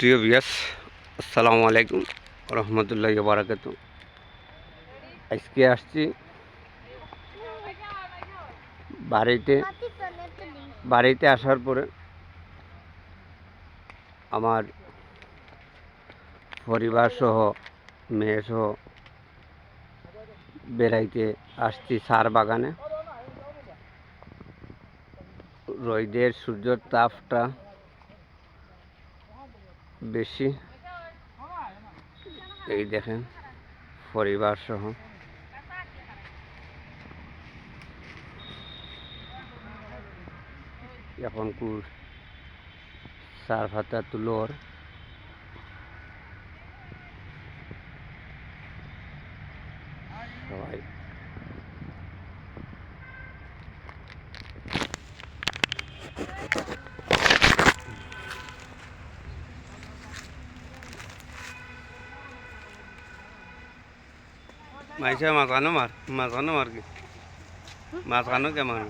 প্রিয় বিয়াস আসসালামু আলাইকুম রহমতুল্লাহ বারাকাত আজকে আসছি বাড়িতে বাড়িতে আসার পরে আমার পরিবার সহ মেয়ে সহ বেড়াইতে আসছি সার বাগানে। রোদের সূর্যর তাপটা বেশি। এই দেখেন পরিবার সহ। এখন কুর সার ফাতা তুলোর সবাই মাইসা মাছ আনো মার মাছ আনো মার কি মাছ আনো কে মারো